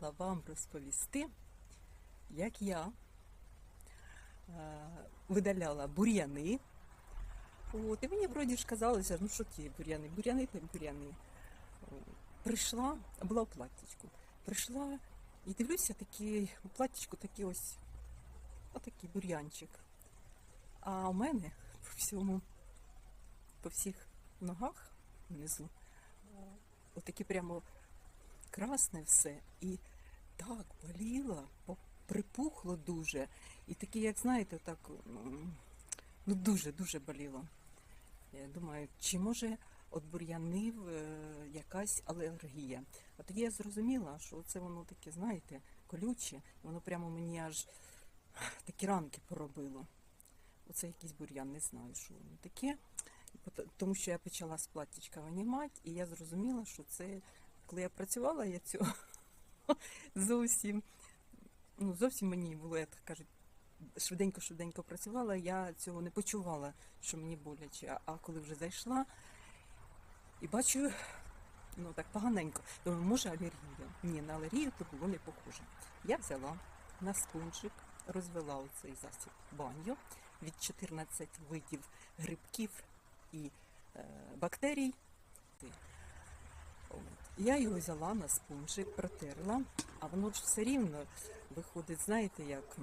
хотіла вам розповісти, як я е, видаляла бур'яни. От, і мені вроді ж казалося, ну що ті бур'яни, бур'яни та бур'яни. Прийшла, була у платтячку. Прийшла і дивлюся, такий, у платтячку такий ось отакий бур'янчик. А у мене по всьому, по всіх ногах внизу, отаке прямо красне все. І так боліло, по- припухло дуже. І таке, як знаєте, так ну дуже-дуже боліло. Я думаю, чи може від бур'янів е, якась алергія. А тоді я зрозуміла, що це воно таке, знаєте, колюче, воно прямо мені аж такі ранки поробило. Оце якийсь бур'ян, не знаю, що воно таке. Тому що я почала з платтячка винімати, і я зрозуміла, що це, коли я працювала, я цього зовсім, ну, зовсім мені було, як кажуть, швиденько-швиденько працювала, я цього не почувала, що мені боляче. А коли вже зайшла і бачу, ну так поганенько, думаю, може алергія. Ні, на алергію то було не похоже. Я взяла на спунжик, розвела оцей засіб баню від 14 видів грибків і е, бактерій. Я його взяла на спунжик, протерла, а воно ж все рівно виходить, знаєте, як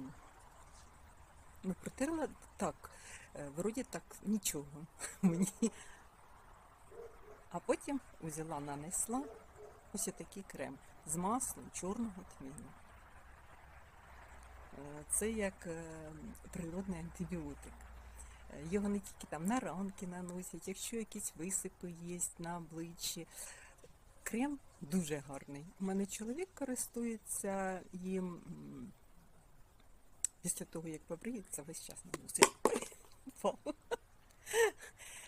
ну, протерла так, е, вроді так нічого мені. А потім взяла, нанесла ось такий крем з маслом чорного тміну. Е, Це як е, природний антибіотик. Його не тільки там на ранки наносять, якщо якісь висипи є на обличчі. Крем дуже гарний. У мене чоловік користується їм після того, як побриється, весь час наносить.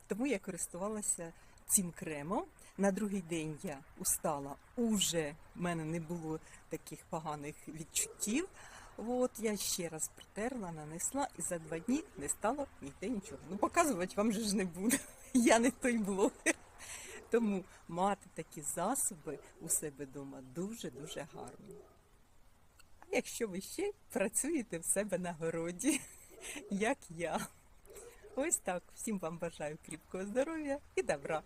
Тому я користувалася цим кремом. На другий день я устала, уже в мене не було таких поганих відчуттів. От я ще раз притерла, нанесла і за два дні не стало ніде нічого. Ну показувати вам же ж не буду. Я не той блогер. Тому мати такі засоби у себе вдома дуже-дуже гарно. А якщо ви ще працюєте в себе на городі, як я. Ось так. Всім вам бажаю кріпкого здоров'я і добра.